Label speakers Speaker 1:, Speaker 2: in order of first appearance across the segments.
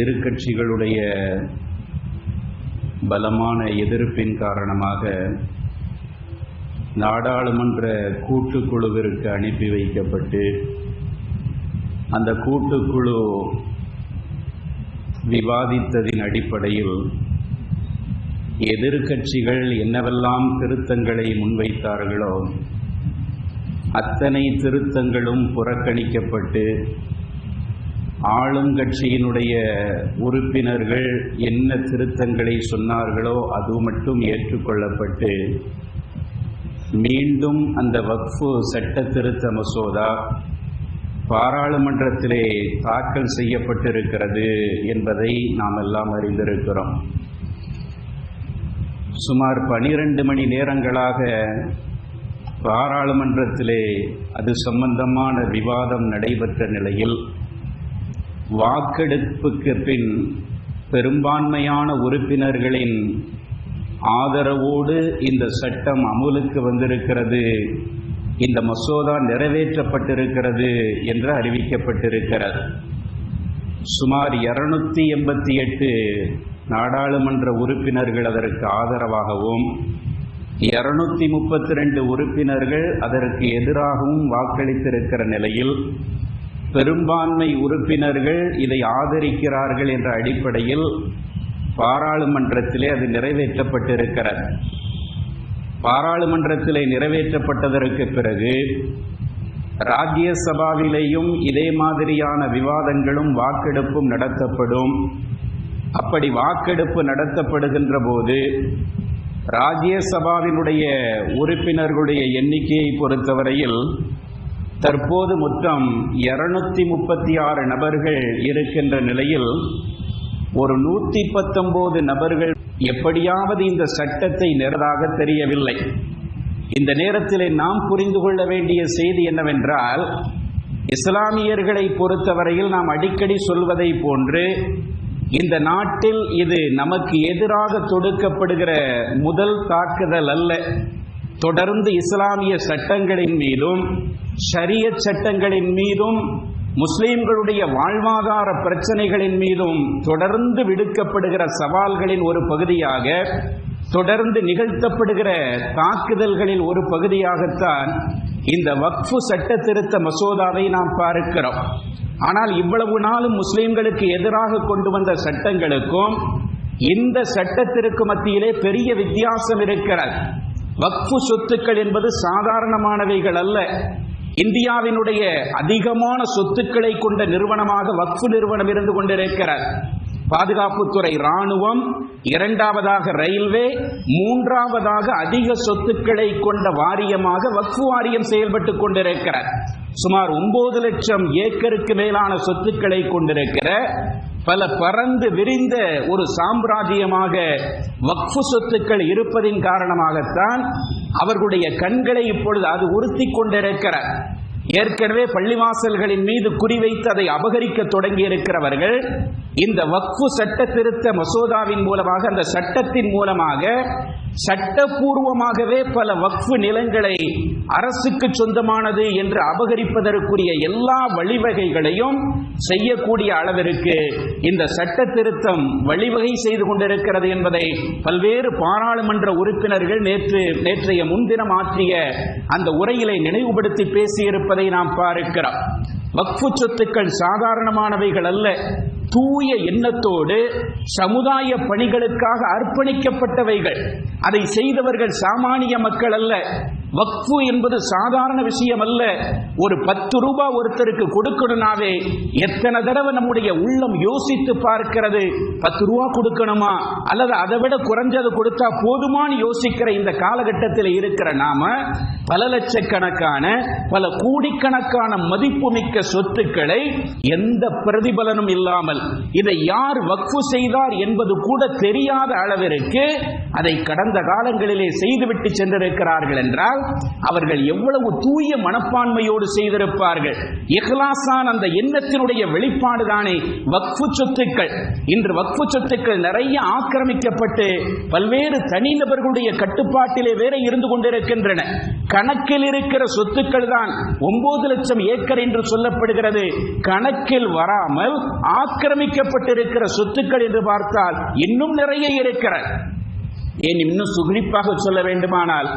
Speaker 1: எதிர்க்கட்சிகளுடைய பலமான எதிர்ப்பின் காரணமாக நாடாளுமன்ற கூட்டுக்குழுவிற்கு அனுப்பி வைக்கப்பட்டு அந்த கூட்டுக்குழு விவாதித்ததின் அடிப்படையில் எதிர்கட்சிகள் என்னவெல்லாம் திருத்தங்களை முன்வைத்தார்களோ அத்தனை திருத்தங்களும் புறக்கணிக்கப்பட்டு ஆளுங்கட்சியினுடைய உறுப்பினர்கள் என்ன திருத்தங்களை சொன்னார்களோ அது மட்டும் ஏற்றுக்கொள்ளப்பட்டு மீண்டும் அந்த வக்ஃபு சட்ட திருத்த மசோதா பாராளுமன்றத்திலே தாக்கல் செய்யப்பட்டிருக்கிறது என்பதை நாம் எல்லாம் அறிந்திருக்கிறோம். சுமார் பனிரெண்டு மணி நேரங்களாக பாராளுமன்றத்திலே அது சம்பந்தமான விவாதம் நடைபெற்ற நிலையில் வாக்கெடுப்புக்கு பின் பெரும்பான்மையான உறுப்பினர்களின் ஆதரவோடு இந்த சட்டம் அமுலுக்கு வந்திருக்கிறது இந்த மசோதா நிறைவேற்றப்பட்டிருக்கிறது என்று அறிவிக்கப்பட்டிருக்கிறது. சுமார் இருநூத்தி எண்பத்தி எட்டு நாடாளுமன்ற உறுப்பினர்கள் அதற்கு ஆதரவாகவும் இருநூத்தி முப்பத்தி ரெண்டு உறுப்பினர்கள் அதற்கு எதிராகவும் வாக்களித்திருக்கிற நிலையில் பெரும்பான்மை உறுப்பினர்கள் இதை ஆதரிக்கிறார்கள் என்ற அடிப்படையில் பாராளுமன்றத்திலே அது நிறைவேற்றப்பட்டிருக்கிறது. பாராளுமன்றத்திலே நிறைவேற்றப்பட்டதற்கு பிறகு ராஜ்யசபாவிலேயும் இதே மாதிரியான விவாதங்களும் வாக்கெடுப்பும் நடத்தப்படும். அப்படி வாக்கெடுப்பு நடத்தப்படுகின்ற போது ராஜ்யசபாவினுடைய உறுப்பினர்களுடைய எண்ணிக்கையை பொறுத்தவரையில் தற்போது மொத்தம் இருநூத்தி முப்பத்தி ஆறு நபர்கள் இருக்கின்ற நிலையில் ஒரு நூற்றி பத்தொன்பது நபர்கள் எப்படியாவது இந்த சட்டத்தை நிறதாக தெரியவில்லை. இந்த நேரத்தில் நாம் புரிந்து கொள்ள வேண்டிய செய்தி என்னவென்றால் இஸ்லாமியர்களை பொறுத்தவரையில் நாம் அடிக்கடி சொல்வதை போன்று இந்த நாட்டில் இது நமக்கு எதிராக தொடுக்கப்படுகிற முதல் தாக்குதல் அல்ல. தொடர்ந்து இஸ்லாமிய சட்டங்களின் மீதும் ஷரிய சட்டங்களின் மீதும் முஸ்லீம்களுடைய வாழ்வாதார பிரச்சனைகளின் மீதும் தொடர்ந்து விடுக்கப்படுகிற சவால்களின் ஒரு பகுதியாக தொடர்ந்து நிகழ்த்தப்படுகிற தாக்குதல்களில் ஒரு பகுதியாகத்தான் இந்த வக்ஃபு சட்ட திருத்த மசோதாவை நாம் பார்க்கிறோம். ஆனால் இவ்வளவு நாளும் முஸ்லீம்களுக்கு எதிராக கொண்டு வந்த சட்டங்களுக்கும் இந்த சட்டத்திற்கு மத்தியிலே பெரிய வித்தியாசம் இருக்கிறது. வக்ஃபு சொத்துக்கள் என்பது சாதாரணமானவைகள் அல்ல. இந்தியாவினுடைய அதிகமான சொத்துக்களை கொண்ட நிறுவனமாக வக்ஃபு நிறுவனம் இருந்து கொண்டிருக்கிறார். பாதுகாப்புத்துறை ராணுவம் இரண்டாவதாக ரயில்வே மூன்றாவதாக அதிக சொத்துக்களை கொண்ட வாரியமாக வக்ஃபு வாரியம் செயல்பட்டு கொண்டிருக்கிறார். சுமார் ஒன்பது லட்சம் ஏக்கருக்கு மேலான சொத்துக்களை கொண்டிருக்கிற பல பறந்து விரிந்த ஒரு சாம்ராஜ்யமாக வக்ஃபு சொத்துக்கள் இருப்பதின் காரணமாகத்தான் அவர்களுடைய கண்களை இப்பொழுது அது உறுத்தி கொண்டிருக்கிறார் ஏற்கனவே பள்ளிவாசல்களின் மீது குறிவைத்து அதை அபகரிக்க தொடங்கி இருக்கிறவர்கள் இந்த வக்ஃபு சட்ட திருத்த மசோதாவின் மூலமாக அந்த சட்டத்தின் மூலமாக சட்டபூர்வமாகவே பல வக்ஃபு நிலங்களை அரசுக்கு சொந்தமானது என்று அபகரிப்பதற்குரிய எல்லா வழிவகைகளையும் செய்யக்கூடிய அளவிற்கு இந்த சட்ட திருத்தம் வழிவகை செய்து கொண்டிருக்கிறது என்பதை பல்வேறு பாராளுமன்ற உறுப்பினர்கள் நேற்று நேற்றைய முன்தினம் ஆற்றிய அந்த உரையிலை நினைவுபடுத்தி பேசியிருப்பதை நாம் பார்க்கிறோம். வக்ஃபு சொத்துக்கள் சாதாரணமானவைகள் அல்ல. தூய எண்ணத்தோடு சமுதாய பணிகளுக்காக அர்ப்பணிக்கப்பட்டவைகள். அதை செய்தவர்கள் சாமானிய மக்கள் அல்ல. வக்ஃபு என்பது சாதாரண விஷயம் அல்ல ஒரு பத்து ரூபாய் ஒருத்தருக்கு கொடுக்கணும்னாவே எத்தனை தடவை நம்முடைய உள்ளம் யோசித்து பார்க்கிறது. பத்து ரூபா கொடுக்கணுமா? அல்லது அதை விட குறைஞ்சது கொடுத்தா போதுமான்னு யோசிக்கிற இந்த காலகட்டத்தில் இருக்கிற நாம பல லட்சக்கணக்கான பல கோடிக்கணக்கான மதிப்புமிக்க சொத்துக்களை எந்த பிரதிபலனும் இல்லாமல் இதை யார் வக்ஃபு செய்தார் என்பது கூட தெரியாத அளவிற்கு அதை கடந்த காலங்களிலே செய்துவிட்டு சென்றிருக்கிறார்கள் என்றால் என்றால் அவர்கள் எவ்வளவு தூய மனப்பான்மையோடு செய்திருப்பார்கள். இஹ்லாசான் அந்த எண்ணத்தினுடைய வெளிப்பாடு தானே வக்ஃபு சொத்துக்கள். இன்று வக்ஃபு சொத்துக்கள் நிறைய ஆக்கிரமிக்கப்பட்டு பல்வேறு தனிநபர்களுடைய கட்டுப்பாட்டிலே வேற இருந்து கொண்டிருக்கின்றன. கணக்கில் இருக்கிற சொத்துக்கள் தான் ஒன்பது லட்சம் ஏக்கர் என்று சொல்லப்படுகிறது. கணக்கில் வராமல் ஆக்கிரமிக்கப்பட்டிருக்கிற சொத்துக்கள் என்று பார்த்தால் இன்னும் நிறைய இருக்கிறது. ஏன் இன்னும் சுகிழிப்பாக சொல்ல வேண்டுமானால்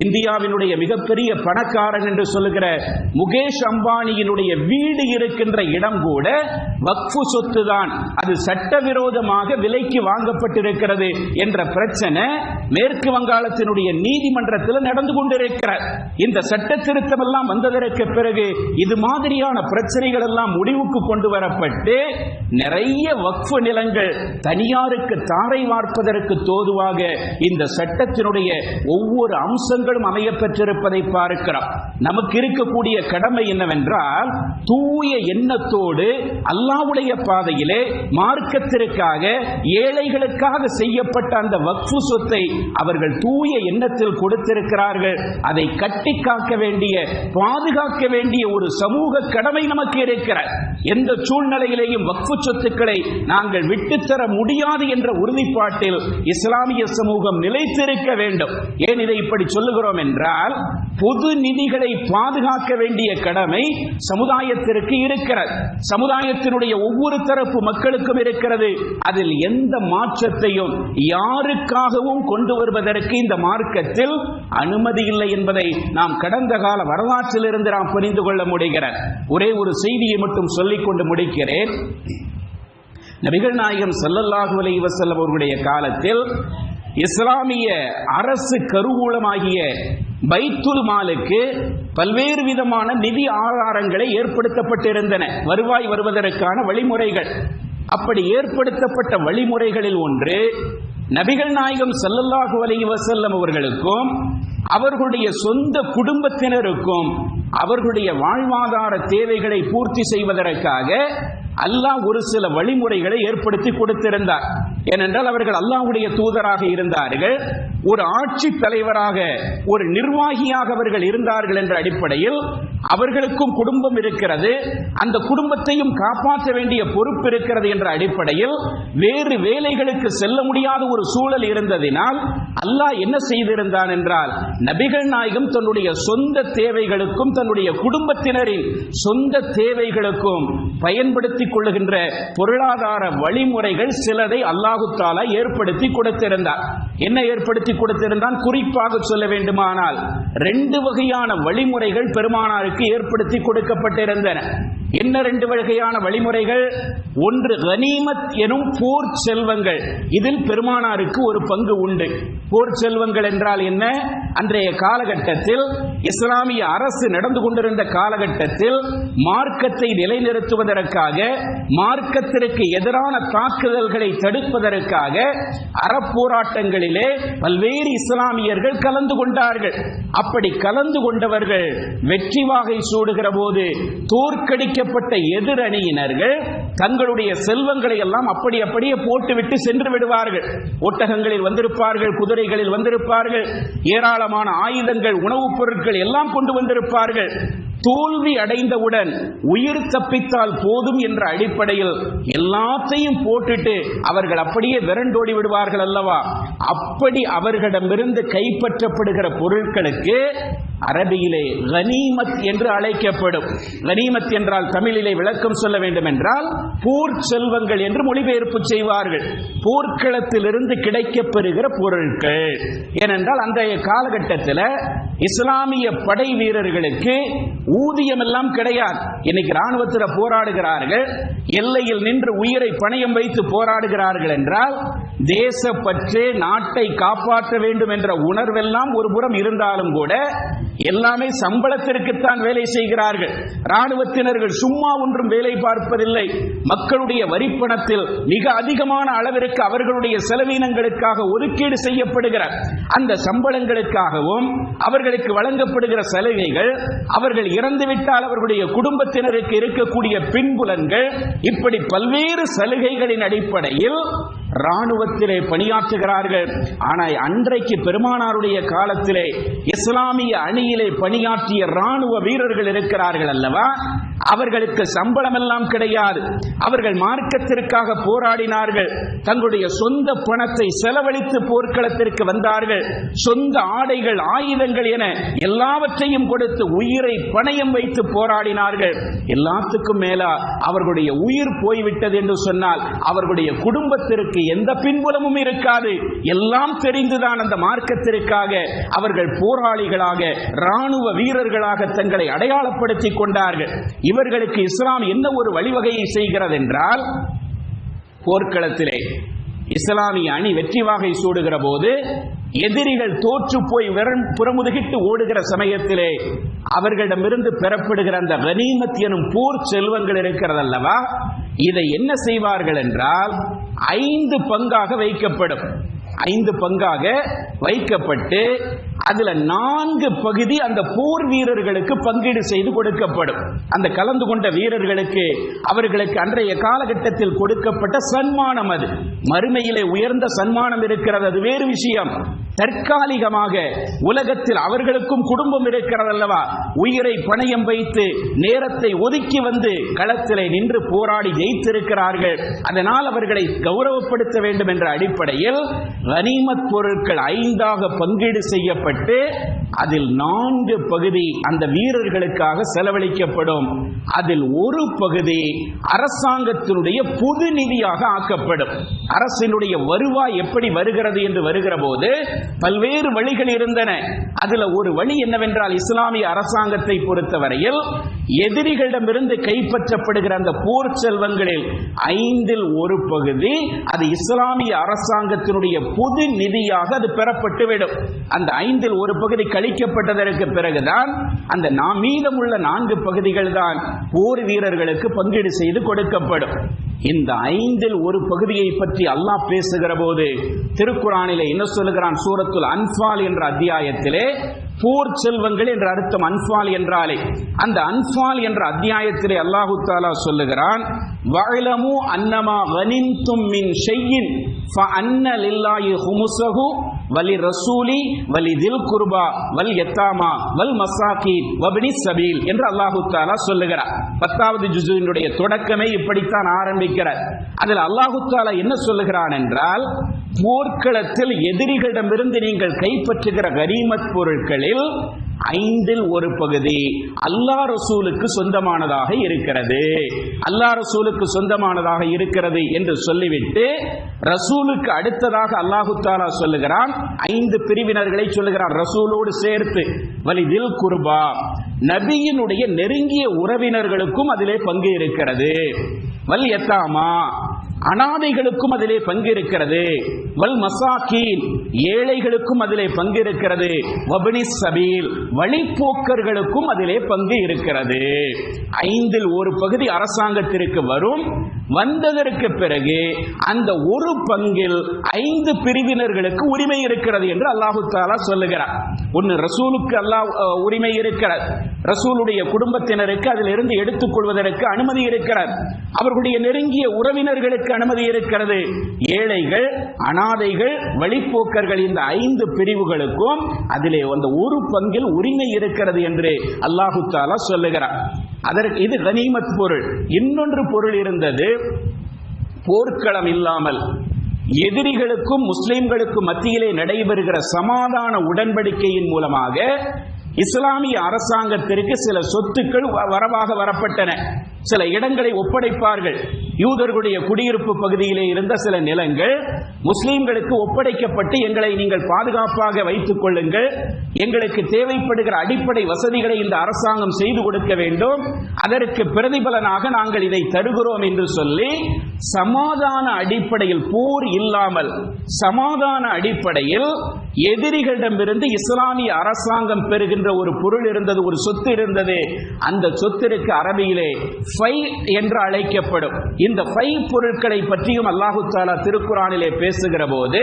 Speaker 1: இந்தியாவினுடைய மிகப்பெரிய பணக்காரன் என்று சொல்லுகிற முகேஷ் அம்பானியினுடைய வீடு இருக்கின்ற இடம் கூட வக்ஃபு சொத்து தான் அது சட்டவிரோதமாக விலைக்கு வாங்கப்பட்டிருக்கிறது என்ற பிரச்சனை மேற்கு வங்காளத்தினுடைய நீதிமன்றத்தில் நடந்து கொண்டிருக்கிறார் இந்த சட்ட திருத்தம் எல்லாம் வந்ததற்கு பிறகு இது மாதிரியான பிரச்சனைகள் எல்லாம் முடிவுக்கு கொண்டு வரப்பட்டு நிறைய வக்ஃபு நிலங்கள் தனியாருக்கு தாரை வார்ப்பதற்கு தோதுவாக இந்த சட்டத்தினுடைய ஒவ்வொரு அம்சம் அம்சங்களும் அமைய பெற்றிருப்பதை பார்க்கிறோம். நமக்கு இருக்கக்கூடிய கடமை என்னவென்றால் தூய எண்ணத்தோடு அல்லாவுடைய பாதையிலே மார்க்கத்திற்காக ஏழைகளுக்காக செய்யப்பட்ட அந்த வக்ஃபு சொத்தை அவர்கள் தூய எண்ணத்தில் கொடுத்திருக்கிறார்கள். அதை கட்டி காக்க வேண்டிய பாதுகாக்க வேண்டிய ஒரு சமூக கடமை நமக்கு இருக்கிறது. எந்த சூழ்நிலையிலேயும் வக்ஃபு சொத்துக்களை நாங்கள் விட்டுத்தர முடியாது என்ற உறுதிப்பாட்டில் இஸ்லாமிய சமூகம் நிலைத்திருக்க வேண்டும். ஏன் இதை இப்படி சொல்ல சொல்லுகிறோம் என்றால் பொது நிதிகளை பாதுகாக்க வேண்டிய கடமை சமுதாயத்திற்கு இருக்கிறது. சமுதாயத்தினுடைய ஒவ்வொரு தரப்பு மக்களுக்கும் இருக்கிறது. அதில் எந்த மாற்றத்தையும் யாருக்காகவும் கொண்டு வருவதற்கு இந்த மார்க்கத்தில் அனுமதி இல்லை என்பதை நாம் கடந்த கால வரலாற்றில் இருந்து நாம் புரிந்து கொள்ள முடிகிறது. ஒரே ஒரு செய்தியை மட்டும் சொல்லிக் கொண்டு முடிக்கிறேன். நபிகள் நாயகம் ஸல்லல்லாஹு அலைஹி அவர்களுடைய காலத்தில் இஸ்லாமிய அரசு கருவூலமாகிய பைத்துல் மாலுக்கு பல்வேறு விதமான நிதி ஆதாரங்களை ஏற்படுத்தப்பட்டிருந்தன. வருவாய் வருவதற்கான வழிமுறைகள். அப்படி ஏற்படுத்தப்பட்ட வழிமுறைகளில் ஒன்று நபிகள் நாயகம் ஸல்லல்லாஹு அலைஹி வசல்லம் அவர்களுக்கும் அவர்களுடைய சொந்த குடும்பத்தினருக்கும் அவர்களுடைய வாழ்வாதார தேவைகளை பூர்த்தி செய்வதற்காக அல்லாஹ் ஒரு சில வழிமுறைகளை ஏற்படுத்தி கொடுத்திருந்தார். ஏனென்றால் அவர்கள் அல்லாஹுடைய தூதராக இருந்தார்கள் ஒரு ஆட்சி தலைவராக ஒரு நிர்வாகியாக அவர்கள் இருந்தார்கள் என்ற அடிப்படையில் அவர்களுக்கும் குடும்பம் இருக்கிறது அந்த குடும்பத்தையும் காப்பாற்ற வேண்டிய பொறுப்பு இருக்கிறது என்ற அடிப்படையில் வேறு வேலைகளுக்கு செல்ல முடியாத ஒரு சூழல் இருந்ததினால் அல்லாஹ் என்ன செய்திருந்தான் என்றால் நபிகள் நாயகம் தன்னுடைய சொந்த தேவைகளுக்கும் தன்னுடைய குடும்பத்தினரின் சொந்த தேவைகளுக்கும் பயன்படுத்திக் கொள்ளுகின்ற பொருளாதார வழிமுறைகள் சிலதை அல்லாஹ் தாலா ஏற்படுத்தி கொடுத்திருந்தார். என்ன ஏற்படுத்தி கொடுத்திருந்தான்? குறிப்பாக சொல்ல வேண்டுமானால் ரெண்டு வகையான வழிமுறைகள் பெருமானாருக்கு ஏற்படுத்தி கொடுக்கப்பட்டிருந்தன. என்ன ரெண்டு வகையான வழிமுறைகள்? ஒன்று கனிமத் எனும் போர் செல்வங்கள். இதில் பெருமானாருக்கு ஒரு பங்கு உண்டு. போர் செல்வங்கள் என்றால் என்ன? அன்றைய காலகட்டத்தில் இஸ்லாமிய அரசு நடந்து கொண்டிருந்த காலகட்டத்தில் மார்க்கத்தை நிலைநிறுத்துவதற்காக மார்க்கத்திற்கு எதிரான தாக்குதல்களை தடுப்பதற்காக அறப்போராட்டங்களிலே பல்வேறு இஸ்லாமியர்கள் கலந்து கொண்டார்கள். அப்படி கலந்து கொண்டவர்கள் வெற்றி வாகை சூடுகிற போது அழைக்கப்பட்ட எதிரணியினர்கள் தங்களுடைய செல்வங்களை எல்லாம் அப்படி அப்படியே போட்டுவிட்டு சென்று விடுவார்கள். ஒட்டகங்களில் வந்திருப்பார்கள் குதிரைகளில் வந்திருப்பார்கள் ஏராளமான ஆயுதங்கள் உணவுப் பொருட்கள் எல்லாம் கொண்டு வந்திருப்பார்கள். தோல்வி அடைந்தவுடன் உயிர் தப்பித்தால் போதும் என்ற அடிப்படையில் எல்லாத்தையும் போட்டுட்டு அவர்கள் அப்படியே விரண்டோடி விடுவார்கள் அல்லவா? அப்படி அவர்களிடமிருந்து கைப்பற்றப்படுகிற பொருட்களுக்கு அரபியிலே கனிமத் என்று அழைக்கப்படும். கனிமத் என்றால் தமிழிலே விளக்கம் சொல்ல வேண்டும் என்றால் போர் செல்வங்கள் என்று மொழிபெயர்ப்பு செய்வார்கள். போர்க்களத்திலிருந்து கிடைக்கப்பெறுகிற பொருட்கள். ஏனென்றால் அன்றைய காலகட்டத்தில் இஸ்லாமிய படை வீரர்களுக்கு ஊதியம் எல்லாம் கிடையாது. இன்னைக்கு ராணுவத்தில் போராடுகிறார்கள். எல்லையில் நின்று உயிரை பணயம் வைத்து போராடுகிறார்கள் என்றால் தேசப்பற்று நாட்டை காப்பாற்ற வேண்டும் என்ற உணர்வெல்லாம் ஒரு புறம் இருந்தாலும் கூட எல்லாமே சம்பளத்திற்குத்தான் வேலை செய்கிறார்கள். ராணுவத்தினர்கள் சும்மா ஒன்றும் வேலை பார்ப்பதில்லை. மக்களுடைய வரிப்பணத்தில் மிக அதிகமான அளவிற்கு அவர்களுடைய செலவீனங்களுக்காக ஒதுக்கீடு செய்யப்படுகிறார் அந்த சம்பளங்களுக்காகவும் அவர்களுக்கு வழங்கப்படுகிற சலுகைகள் அவர்கள் இறந்துவிட்டால் அவர்களுடைய குடும்பத்தினருக்கு இருக்கக்கூடிய பின்புலன்கள் இப்படி பல்வேறு சலுகைகளின் அடிப்படையில் ராணுவத்திலே பணியாற்றுகிறார்கள். ஆனால் அன்றைக்கு பெருமானாருடைய காலத்திலே இஸ்லாமிய அணியிலே பணியாற்றிய ராணுவ வீரர்கள் இருக்கிறார்கள் அல்லவா? அவர்களுக்கு சம்பளம் எல்லாம் கிடையாது. அவர்கள் மார்க்கத்திற்காக போராடினார்கள். தங்களுடைய சொந்த பணத்தை செலவழித்து போர்க்களத்திற்கு வந்தார்கள். சொந்த ஆடைகள் ஆயுதங்கள் என எல்லாவற்றையும் கொடுத்து உயிரை பணயம் வைத்து போராடினார்கள். எல்லாத்துக்கும் மேலா அவர்களுடைய உயிர் போய்விட்டது என்று சொன்னால் அவர்களுடைய குடும்பத்திற்கு எந்த பின்புலமும் இருக்காது. எல்லாம் தெரிந்துதான் அந்த மார்க்கத்திற்காக அவர்கள் போராளிகளாக ராணுவ வீரர்களாக தங்களை அடையாளப்படுத்திக் கொண்டார்கள். இவர்களுக்கு இஸ்லாம் என்ன ஒரு வழிவகையை செய்கிறது என்றால் போர்க்களத்திலே இஸ்லாமிய அணி வெற்றி வாகை சூடுகிற போது எதிரிகள் தோற்று போய் விரண் புறமுதுகிட்டு ஓடுகிற சமயத்திலே அவர்களிடமிருந்து பெறப்படுகிற அந்த கனிமத் எனும் போர் செல்வங்கள் இருக்கிறது அல்லவா இதை என்ன செய்வார்கள் என்றால் ஐந்து பங்காக வைக்கப்படும். ஐந்து பங்காக வைக்கப்பட்டு அதுல நான்கு பகுதி அந்த போர் வீரர்களுக்கு பங்கீடு செய்து கொடுக்கப்படும். அந்த கலந்து கொண்ட வீரர்களுக்கு அவர்களுக்கு அன்றைய காலகட்டத்தில் கொடுக்கப்பட்ட சன்மானம் அது. மறுமையிலே உயர்ந்த சன்மானம் இருக்கிறது அது வேறு விஷயம். தற்காலிகமாக உலகத்தில் அவர்களுக்கும் குடும்பம் இருக்கிறது அல்லவா உயிரை பணயம் வைத்து நேரத்தை ஒதுக்கி வந்து களத்திலே நின்று போராடி ஜெயித்திருக்கிறார்கள். அதனால் அவர்களை கௌரவப்படுத்த வேண்டும் என்ற அடிப்படையில் கனிமத் பொருட்கள் ஐந்தாக பங்கீடு செய்யப்பட்டு அதில் நான்கு பகுதி அந்த வீரர்களுக்காக செலவழிக்கப்படும். அதில் ஒரு பகுதி அரசாங்கத்தினுடைய பொது நிதியாக ஆக்கப்படும். அரசினுடைய வருவாய் எப்படி வருகிறது என்று வருகிற போது பல்வேறு வழிகள் இருந்தன. அதுல ஒரு வழி என்னவென்றால் இஸ்லாமிய அரசாங்கத்தை பொறுத்தவரையில் எதிரிகளிடமிருந்து கைப்பற்றப்படுகிற அந்த போர் செல்வங்களில் ஐந்தில் ஒரு பகுதி அது இஸ்லாமிய அரசாங்கத்தினுடைய பொது நிதியாக அது பெறப்பட்டுவிடும். அந்த ஐந்தில் ஒரு பகுதி கழிக்கப்பட்டதற்கு பிறகுதான் அந்த நாம் மீதமுள்ள நான்கு பகுதிகள் தான் போர் வீரர்களுக்கு பங்கீடு செய்து கொடுக்கப்படும். இந்த ஐந்தில் ஒரு பகுதியை பற்றி அல்லாஹ் பேசுகிற போது திருக்குறானிலே என்ன சொல்லுகிறான்? சூரத்துல் அன்பால் என்ற அத்தியாயத்திலே போர் செல்வங்கள் என்ற அர்த்தம் அன்பால் என்றாலே. அந்த அன்பால் என்ற அத்தியாயத்திலே அல்லாஹு தாலா சொல்லுகிறான் வஅலமு அன்னமா கனிந்தும் மின் வலி ரசூலி வலி தில் குர்பா வல் எத்தாமா வல் மசாக்கி வபினி சபீல் என்று அல்லாஹு தாலா சொல்லுகிறார். பத்தாவது ஜுசுவினுடைய தொடக்கமே இப்படித்தான் ஆரம்பிக்கிறார். அதில் அல்லாஹு தாலா என்ன சொல்லுகிறான் என்றால் போர்க்களத்தில் எதிரிகளிடமிருந்து நீங்கள் கைப்பற்றுகிற கரீமத் பொருட்களில் ஐந்தில் ஒரு பகுதி அல்லாஹ் ரசூலுக்கு சொந்தமானதாக இருக்கிறது. அல்லா ரசூலுக்கு சொந்தமானதாக இருக்கிறது என்று சொல்லிவிட்டு ரசூலுக்கு அடுத்ததாக அல்லாஹு தாலா சொல்லுகிறான். ஐந்து பிரிவினர்களை சொல்லுகிறான் ரசூலோடு சேர்த்து. வலிதில் குர்பா. நபியினுடைய நெருங்கிய உறவினர்களுக்கும் அதிலே பங்கு இருக்கிறது. வல் எத்தாமா அனாதைகளுக்கும் அதிலே பங்கு இருக்கிறது வல் மசாக்கீன் ஏழைகளுக்கும் அதிலே பங்கு இருக்கிறது வபனி சபீல் வழிப்போக்கர்களுக்கும் அதிலே பங்கு இருக்கிறது. ஐந்தில் ஒரு பகுதி அரசாங்கத்திற்கு வரும். வந்ததற்கு பிறகு அந்த ஒரு பங்கில் ஐந்து பிரிவினர்களுக்கு உரிமை இருக்கிறது என்று அல்லாஹு தாலா சொல்லுகிறார். ஒன்று ரசூலுக்கு அல்லாஹ் உரிமை இருக்கிறது. ரசூலுடைய குடும்பத்தினருக்கு அதில் இருந்து எடுத்துக் கொள்வதற்கு அனுமதி இருக்கிறது. அவர்களுடைய நெருங்கிய உறவினர்களுக்கு அனுமதி இருக்கிறது. ஏழைகள் அனாதைகள் வழிப்போக்கர்கள் இந்த ஐந்து பிரிவுகளுக்கும் அதிலே அந்த ஒரு பங்கில் உரிமை இருக்கிறது என்று அல்லாஹு தாலா சொல்லுகிறார். அதற்கு இது கனிமத் பொருள். இன்னொன்று பொருள் இருந்தது போர்க்களம் இல்லாமல். எதிரிகளுக்கும் முஸ்லிம்களுக்கும் மத்தியிலே நடைபெறுகிற சமாதான உடன்படிக்கையின் மூலமாக இஸ்லாமிய அரசாங்கத்திற்கு சில சொத்துக்கள் வரவாக வரப்பட்டன. சில இடங்களை ஒப்படைப்பார்கள். யூதர்களுடைய குடியிருப்பு பகுதியிலே இருந்த சில நிலங்கள் முஸ்லீம்களுக்கு ஒப்படைக்கப்பட்டு எங்களை நீங்கள் பாதுகாப்பாக வைத்துக் கொள்ளுங்கள். எங்களுக்கு தேவைப்படுகிற அடிப்படை வசதிகளை இந்த அரசாங்கம் செய்து கொடுக்க வேண்டும். அதற்கு பிரதிபலனாக நாங்கள் இதை தருகிறோம் என்று சொல்லி சமாதான அடிப்படையில் போர் இல்லாமல் சமாதான அடிப்படையில் எதிரிகளிடமிருந்து இஸ்லாமிய அரசாங்கம் பெறுகின்ற ஒரு பொருள் இருந்தது ஒரு சொத்து இருந்தது அந்த சொத்திற்கு அரபியிலே ஃபை என்று அழைக்கப்படும். இந்த ஃபை பொருட்களை பற்றியும் அல்லாஹு தாலா திருக்குறானிலே பேசுகிற போது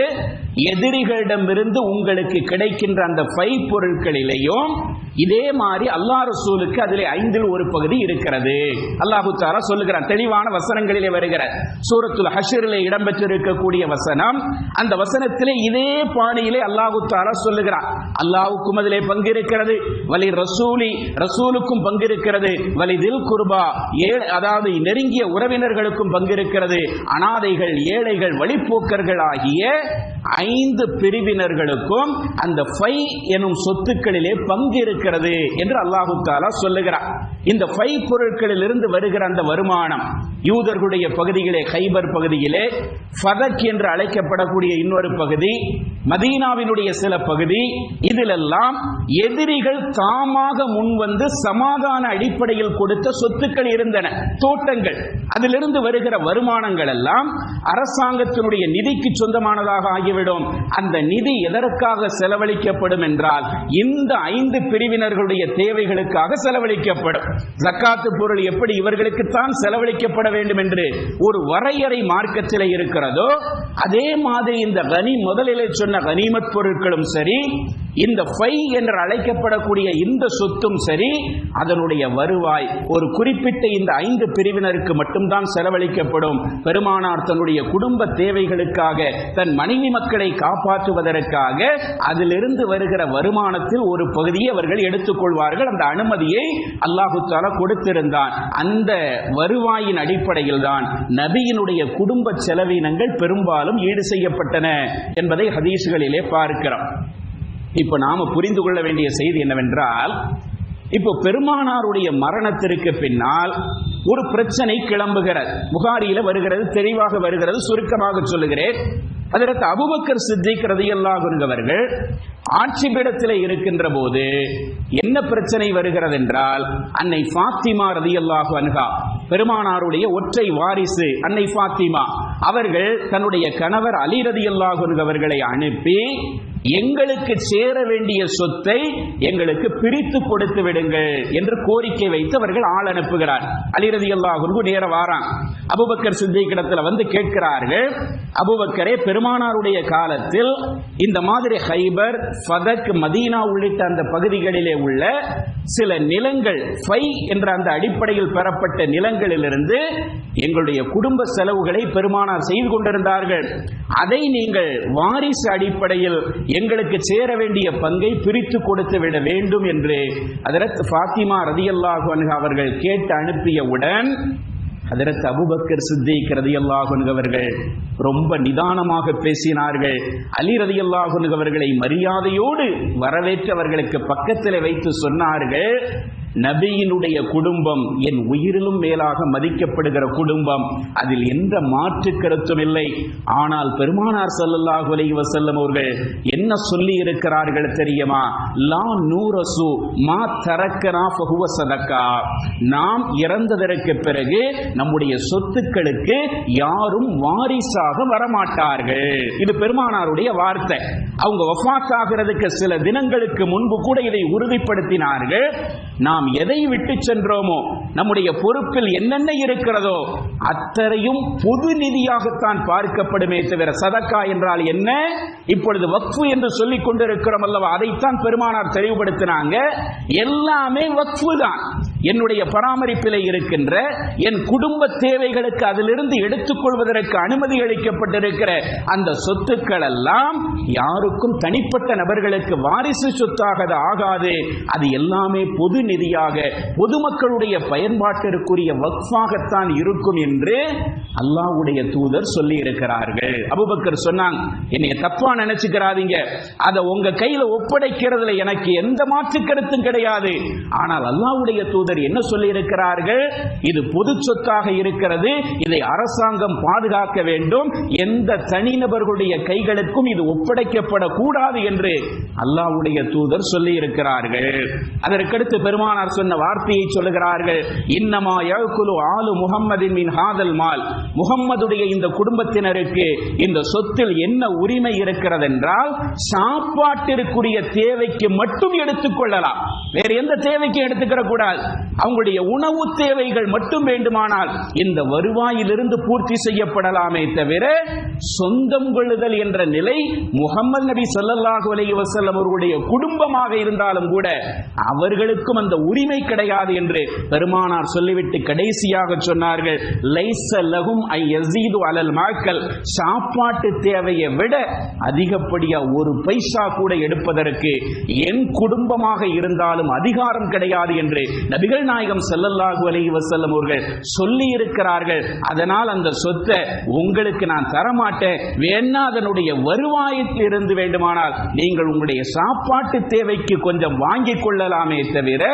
Speaker 1: எதிரிகளிடமிருந்து உங்களுக்கு கிடைக்கின்ற அந்த ஃபை பொருட்களிலேயும் இதே மாதிரி அல்லாஹ் ரசூலுக்கு அதில் ஐந்தில் ஒரு பகுதி இருக்கிறது. அல்லாஹு தாரா சொல்லுகிறான் தெளிவான வசனங்களிலே வருகிற சூரத்துல் ஹஷரிலே இடம்பெற்றிருக்கக்கூடிய வசனம் அந்த வசனத்திலே இதே பாணியிலே அல்லாஹு தாரா சொல்லுகிறான். அல்லாஹுக்கும் அதிலே பங்கு இருக்கிறது வலி ரசூலி ரசூலுக்கும் பங்கு இருக்கிறது வலி தில் குர்பா ஏ அதாவது நெருங்கிய உறவினர்களுக்கும் பங்கு இருக்கிறது அனாதைகள் ஏழைகள் வழிப்போக்கர்கள் ஆகிய ஐந்து பிரிவினர்களுக்கும் அந்த ஃபை எனும் சொத்துக்களிலே பங்கு இருக்கிறது என்று அல்லாஹு தாலா சொல்லுகிறார் இந்த ஃபை பொருட்களில் இருந்து வருகிற அந்த வருமானம் யூதர்களுடைய பகுதியிலே ஹைபர் பகுதியிலே ஃபதக் என்று அழைக்கப்படக்கூடிய இன்னொரு பகுதி மதீனாவினுடைய சில பகுதி இதிலெல்லாம் எதிரிகள் தாமாக முன்வந்து சமாதான அடிப்படையில் கொடுத்த சொத்துக்கள் இருந்தன. தோட்டங்கள் அதிலிருந்து வருகிற வருமானங்கள் எல்லாம் அரசாங்கத்தினுடைய நிதிக்கு சொந்தமானதாக ஆகிவிடும். அந்த நிதி எதற்காக செலவழிக்கப்படும் என்றால் இந்த ஐந்து பிரிவினர்களுடைய தேவைகளுக்காக செலவழிக்கப்படும். ஜக்காத்து பொருள் எப்படி இவர்களுக்குத்தான் செலவழிக்கப்பட வேண்டும் என்று ஒரு வரையறை மார்க்கத்தில் இருக்கிறதோ அதே மாதிரி இந்த கனி முதலிலே சொன்ன கனிமத் பொருட்களும் சரி இந்த ஃபை என்று அழைக்கப்படக்கூடிய இந்த சொத்தும் சரி அதனுடைய வருவாய் ஒரு குறிப்பிட்ட இந்த ஐந்து பிரிவினருக்கு மட்டும்தான் செலவழிக்கப்படும். பெருமானார் தன்னுடைய குடும்ப தேவைகளுக்காக தன் மனைவி மக்களை காப்பாற்றுவதற்காக அதிலிருந்து வருகிற வருமானத்தில் ஒரு பகுதியை அவர்கள் எடுத்துக்கொள்வார்கள். அந்த அனுமதியை அல்லாஹு தாலா கொடுத்திருந்தான். அந்த வருவாயின் அடிப்படையில் தான் நபியினுடைய குடும்ப செலவினங்கள் பெரும்பாலும் ஈடு செய்யப்பட்டன என்பதை ஹதீசுகளிலே பார்க்கிறோம். இப்ப நாம புரிந்து கொள்ள வேண்டிய செய்தி என்னவென்றால் இப்போ பெருமானாருடைய மரணத்திற்கு பின்னால் ஒரு பிரச்சனை கிளம்புகிறது. புகாரியில வருகிறது தெளிவாக வருகிறது சுருக்கமாக சொல்லுகிறேன். அதற்கு அபுபக்கர் சித்திக் ரதியல்லாகுங்கவர்கள் ஆட்சி பீடத்தில் இருக்கின்ற போது என்ன பிரச்சனை வருகிறது என்றால் அன்னை ஃபாத்திமா ரதியல்லாகு அனுகா பெருமானாருடைய ஒற்றை வாரிசு அன்னை ஃபாத்திமா. அவர்கள் தன்னுடைய கணவர் அலி அவர்களை அனுப்பி எங்களுக்கு சேர வேண்டிய சொத்தை எங்களுக்கு பிரித்து கொடுத்து விடுங்கள் என்று கோரிக்கை வைத்து அவர்கள் ஆள் அனுப்புகிறார். அலிரதி அல்லாஹு நேர வாரான். அபுபக்கர் சித்திகிடத்தில் வந்து கேட்கிறார்கள் அபுபக்கரே பெருமானாருடைய காலத்தில் இந்த மாதிரி ஹைபர் ஃபதக் மதீனா உள்ளிட்ட அந்த பகுதிகளிலே உள்ள சில நிலங்கள் ஃபை என்ற அந்த அடிப்படையில் பெறப்பட்ட நிலங்களிலிருந்து எங்களுடைய குடும்ப செலவுகளை பெருமானார் செய்து கொண்டிருந்தார்கள். அதை நீங்கள் வாரிசு அடிப்படையில் எங்களுக்கு சேர வேண்டிய பங்கை பிரித்து கொடுத்து விட வேண்டும் என்று அதரத் ஃபாத்திமா ரதியல்லாஹு அவர்கள் கேட்டு அனுப்பியவுடன் அதரத் அபுபக்கர் சித்திக் ரதியல்லாஹு அவர்கள் ரொம்ப நிதானமாக பேசினார்கள். அலி ரதியல்லாஹு அவர்களை மரியாதையோடு வரவேற்று அவர்களுக்கு பக்கத்தில் வைத்து சொன்னார்கள் நபியினுடைய குடும்பம் என் உயிரிலும் மேலாக மதிக்கப்படுகிற குடும்பம். அதில் எந்த மாற்று கருத்தும் இல்லை. ஆனால் பெருமானார் ஸல்லல்லாஹு அலைஹி வசல்லம் அவர்கள் என்ன சொல்லி இருக்கிறார்கள் தெரியுமா? லா நூரசு மா தரக்கனா பகுவ சதக்கா. நாம் இறந்ததற்கு பிறகு நம்முடைய சொத்துக்களுக்கு யாரும் வாரிசாக வரமாட்டார்கள். இது பெருமானாருடைய வார்த்தை. அவங்க வஃபாத் ஆகிறதுக்கு சில தினங்களுக்கு முன்பு கூட இதை உறுதிப்படுத்தினார்கள். நாம் எதை விட்டு சென்றோமோ நம்முடைய பொறுப்பில் என்னென்ன இருக்கிறதோ அத்தனையும் பொது நிதியாகத்தான் பார்க்கப்படுமே தவிர சதக்கா என்றால் என்ன? இப்பொழுது வக்ஃபு என்று சொல்லிக் கொண்டிருக்கிறோம் அல்லவா? அதைத்தான் பெருமானார் தெளிவுபடுத்தினாங்க. எல்லாமே வக்ஃபு தான். என்னுடைய பராமரிப்பில் இருக்கின்ற என் குடும்ப தேவைகளுக்கு அதிலிருந்து எடுத்துக்கொள்வதற்கு அனுமதி அளிக்கப்பட்டிருக்கிற அந்த சொத்துக்கள் எல்லாம் யாருக்கும் தனிப்பட்ட நபர்களுக்கு வாரிசு சொத்தாக ஆகாது. அது எல்லாமே பொது நிதியாக பொதுமக்களுடைய பயன்பாட்டிற்குரிய வக்ஃபாகத்தான் இருக்கும் என்று அல்லாஹ்வுடைய தூதர் சொல்லி இருக்கிறார்கள் அபுபக்கர் சொன்னாங்க என்னைய தப்பா நினைச்சுக்கிறாதீங்க. அதை உங்க கையில ஒப்படைக்கிறதுல எனக்கு எந்த மாற்று கருத்தும் கிடையாது. ஆனால் அல்லாவுடைய தூதர் என்ன சொல்லி இருக்கிறார்கள் இது பொது சொத்தாக இருக்கிறது. இதை அரசாங்கம் பாதுகாக்க வேண்டும். எந்த தனிநபர்களுடைய கைகளுக்கும் இது ஒப்படைக்கப்படக்கூடாது என்று அல்லாவுடைய தூதர் சொல்லி இருக்கிறார்கள் அதற்கடுத்து பெருமானார் சொன்ன வார்த்தையை சொல்லுகிறார்கள். இன்னமா யகுலு ஆலு முகம்மதின் மின் ஹாதல் மால். முகம்மதுடைய இந்த குடும்பத்தினருக்கு இந்த சொத்தில் என்ன உரிமை இருக்கிறது என்றால் சாப்பாட்டிற்குரிய தேவைக்கு மட்டும் எடுத்துக்கொள்ளலாம் வேற எந்த தேவைக்கும் எடுத்துக்கிற கூடாது அவங்களுடைய உணவு தேவைகள் மட்டும் வேண்டுமானால் இந்த வருவாயிலிருந்து பூர்த்தி செய்யப்படலாமே தவிர சொந்தம் கொள்ளுதல் என்ற நிலை முகமது நபி ஸல்லல்லாஹு அலி வசல்லம் அவர்களுடைய குடும்பமாக இருந்தாலும் கூட அவர்களுக்கும் அந்த உரிமை கிடையாது என்று பெருமானார் சொல்லிவிட்டு கடைசியாக சொன்னார்கள் லைஸ ஐ அலல் மாக்கல். சாப்பாட்டு தேவையை விட அதிகப்படியா ஒரு பைசா கூட எடுப்பதற்கு என் குடும்பமாக இருந்தாலும் அதிகாரம் கிடையாது என்று நபி நாயகம் ஸல்லல்லாஹு அலைஹி வசல்லம் அவர்கள் சொல்லி இருக்கிறார்கள் அதனால் அந்த சொத்தை உங்களுக்கு நான் தரமாட்டேன். வேணா அதனுடைய வருவாயத்தில் இருந்து வேண்டுமானால் நீங்கள் உங்களுடைய சாப்பாட்டு தேவைக்கு கொஞ்சம் வாங்கிக் கொள்ளலாமே தவிர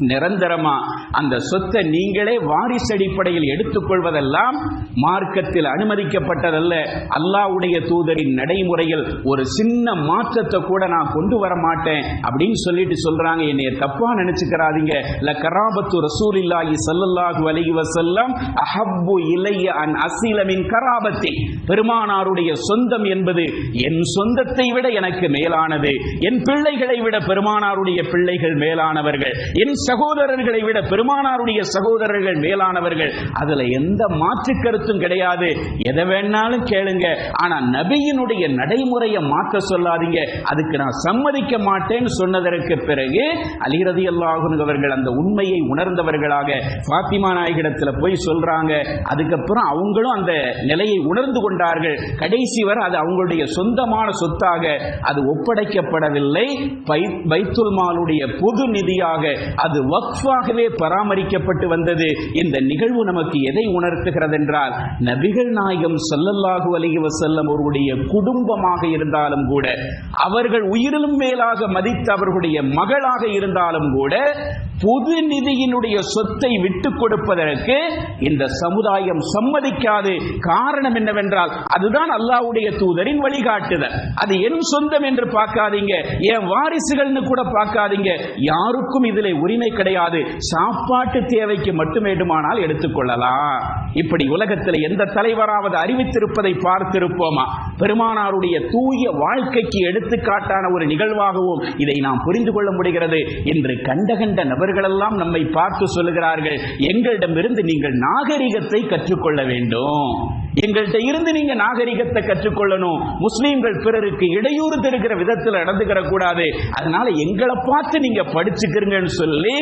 Speaker 1: நிரந்தரமா அந்த சொத்தை நீங்களே வாரிசு அடிப்படையில் எடுத்துக்கொள்வதெல்லாம் மார்க்கத்தில் அனுமதிக்கப்பட்டதல்ல. அல்லாவுடைய தூதரின் நடைமுறையில் ஒரு சின்ன மாற்றத்தை கூட நான் கொண்டு வர மாட்டேன் அப்படின்னு சொல்லிட்டு சொல்றாங்க. என்னைய தப்பா நினைச்சுக்கிறாதீங்க. ல கராபத்து ரசூலில்லாஹி ஸல்லல்லாஹு அலைஹி வஸல்லம் அஹப்பு இலைய அன் அசீலமின் கராபத்தி. பெருமானாருடைய சொந்தம் என்பது என் சொந்தத்தை விட எனக்கு மேலானது. என் பிள்ளைகளை விட பெருமானாருடைய பிள்ளைகள் மேலானவர்கள். என் சகோதரர்களை விட பெருமானாருடைய சகோதரர்கள் மேலானவர்கள் அதுல எந்த மாற்று கருத்தும் கிடையாது. எதை வேணாலும் கேளுங்க. ஆனா நபியினுடைய நடைமுறையை மாற்ற சொல்லாதீங்க. அதுக்கு நான் சம்மதிக்க மாட்டேன்னு சொன்னதற்கு பிறகு அலிரதி அவர்கள் அந்த உண்மையை உணர்ந்தவர்களாக பாத்திமா நாயகிடத்துல போய் சொல்றாங்க. அதுக்கப்புறம் அவங்களும் அந்த நிலையை உணர்ந்து கொண்டார்கள். கடைசி வரை அது அவங்களுடைய சொந்தமான சொத்தாக அது ஒப்படைக்கப்படவில்லை. பை- பைத்துல் மாலுடைய பொது நிதியாக அது வக்ஃபாகவே பராமரிக்கப்பட்டு வந்தது. இந்த நிகழ்வு நமக்கு எதை உணர்த்துகிறது என்றால் நபிகள் நாயகம் சொல்லல்லாஹு அலைஹி வசல்லம் அவருடைய குடும்பமாக இருந்தாலும் கூட அவர்கள் உயிரிலும் மேலாக மதித்த அவர்களுடைய மகளாக இருந்தாலும் கூட பொது நிதியினுடைய சொத்தை விட்டுக் கொடுப்பதற்கு இந்த சமுதாயம் சம்மதிக்காது. காரணம் என்னவென்றால் அதுதான் அல்லாவுடைய தூதரின் வழிகாட்டுதல். அது என் சொந்தம் என்று பார்க்காதீங்க என் வாரிசுகள்னு கூட பார்க்காதீங்க. யாருக்கும் இதில் உரிமை கிடையாது. சாப்பாட்டு தேவைக்கு மட்டும் வேண்டுமானால் எடுத்துக்கொள்ளலாம் இப்படி உலகத்தில் எந்த தலைவராவது அறிவித்திருப்பதை பார்த்திருப்போமா? பெருமானாருடைய தூய வாழ்க்கைக்கு எடுத்துக்காட்டான ஒரு நிகழ்வாகவும் இதை நாம் புரிந்து கொள்ள முடிகிறது. என்று கண்ட கண்ட நபர்களெல்லாம் நம்மை பார்த்து சொல்லுகிறார்கள் எங்களிடமிருந்து நீங்கள் நாகரிகத்தை கற்றுக்கொள்ள வேண்டும். எங்கள்கிட்ட இருந்து நீங்க நாகரிகத்தை கற்றுக்கொள்ளணும். முஸ்லீம்கள் பிறருக்கு இடையூறு தருகிற விதத்தில் நடந்துக்கிற கூடாது. அதனால எங்களை பார்த்து நீங்க படிச்சுக்கிறீங்கன்னு சொல்லி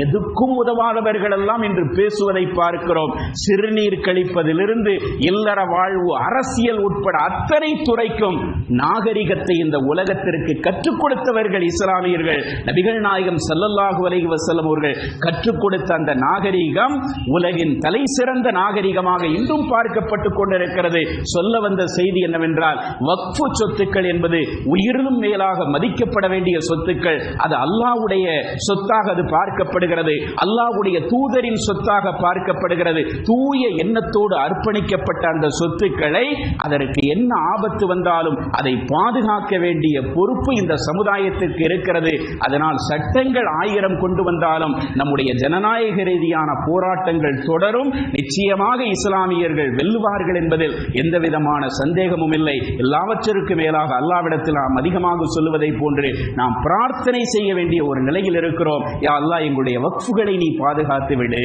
Speaker 1: எதுக்கும் உதவாதவர்கள் எல்லாம் என்று பேசுவதை பார்க்கிறோம். சிறுநீர் கழிப்பதிலிருந்து இல்லற வாழ்வு அரசியல் உட்பட அத்தனை துறைக்கும் நாகரிகத்தை இந்த உலகத்திற்கு கற்றுக் கொடுத்தவர்கள் இஸ்லாமியர்கள். நபிகள் நாயகம் ஸல்லல்லாஹு அலைஹி வஸல்லம் அவர்கள் கற்றுக் கொடுத்த அந்த நாகரிகம் உலகின் தலை சிறந்த நாகரிகமாக இன்றும் பார்க்க பார்க்கப்பட்டுக் கொண்டிருக்கிறது. சொல்ல வந்த செய்தி என்னவென்றால் வக்ஃபு சொத்துக்கள் என்பது உயிரிலும் மேலாக மதிக்கப்பட வேண்டிய சொத்துக்கள். அது அல்லாஹ்வுடைய சொத்தாக அது பார்க்கப்படுகிறது. அல்லாஹ்வுடைய தூதரின் சொத்தாக பார்க்கப்படுகிறது. தூய எண்ணத்தோடு அர்ப்பணிக்கப்பட்ட அந்த சொத்துக்களை அதற்கு என்ன ஆபத்து வந்தாலும் அதை பாதுகாக்க வேண்டிய பொறுப்பு இந்த சமுதாயத்திற்கு இருக்கிறது. அதனால் சட்டங்கள் ஆயிரம் கொண்டு வந்தாலும் நம்முடைய ஜனநாயக ரீதியான போராட்டங்கள் தொடரும். நிச்சயமாக இஸ்லாமியர்கள் வெல்லும் வெல்லுவார்கள் என்பதில் எந்த விதமான சந்தேகமும் இல்லை. எல்லாவற்றிற்கு மேலாக அல்லாவிடத்தில் நாம் அதிகமாக சொல்லுவதை போன்று நாம் பிரார்த்தனை செய்ய வேண்டிய ஒரு நிலையில் இருக்கிறோம். யா அல்லாஹ் எங்களுடைய வக்ஃபுகளை நீ பாதுகாத்து விடு.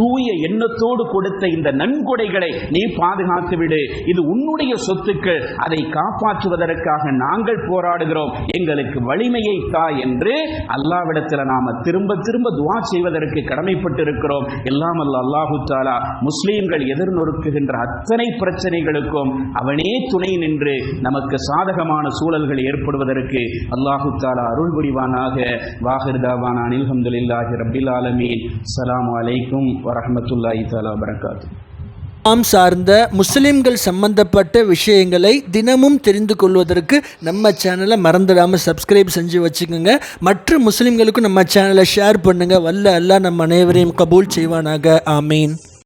Speaker 1: தூய எண்ணத்தோடு கொடுத்த இந்த நன்கொடைகளை நீ பாதுகாத்து விடு. இது உன்னுடைய சொத்துக்கள். அதை காப்பாற்றுவதற்காக நாங்கள் போராடுகிறோம். எங்களுக்கு வலிமையை தா என்று அல்லாவிடத்தில் நாம திரும்ப திரும்ப துவா செய்வதற்கு கடமைப்பட்டிருக்கிறோம். எல்லாம் அல்ல அல்லாஹு தாலா முஸ்லீம்கள் எதிர்நொறுக்குகின்ற அத்தனை பிரச்சனைகளுக்கும் அவனே துணை நின்று நமக்கு சாதகமான சூழல்கள் ஏற்படுவதற்கு அல்லாஹு தாலா அருள் புரிவானாக. வாஹிர்தாவான அனில்ஹம்துலில்லாஹி ரபில் ஆலமீன். சலாம் அலைக்கும் வரமத்துல்லாஹி தாலா வரகாத்து
Speaker 2: ஆம் சார்ந்த முஸ்லிம்கள் சம்பந்தப்பட்ட விஷயங்களை தினமும் தெரிந்து கொள்வதற்கு நம்ம சேனலை மறந்துடாமல் சப்ஸ்கிரைப் செஞ்சு வச்சுக்கோங்க. மற்ற முஸ்லிம்களுக்கும் நம்ம சேனலை ஷேர் பண்ணுங்கள் வல்ல அல்லாஹ் நம்ம அனைவரையும் கபூல் செய்வானாக. ஆமீன்.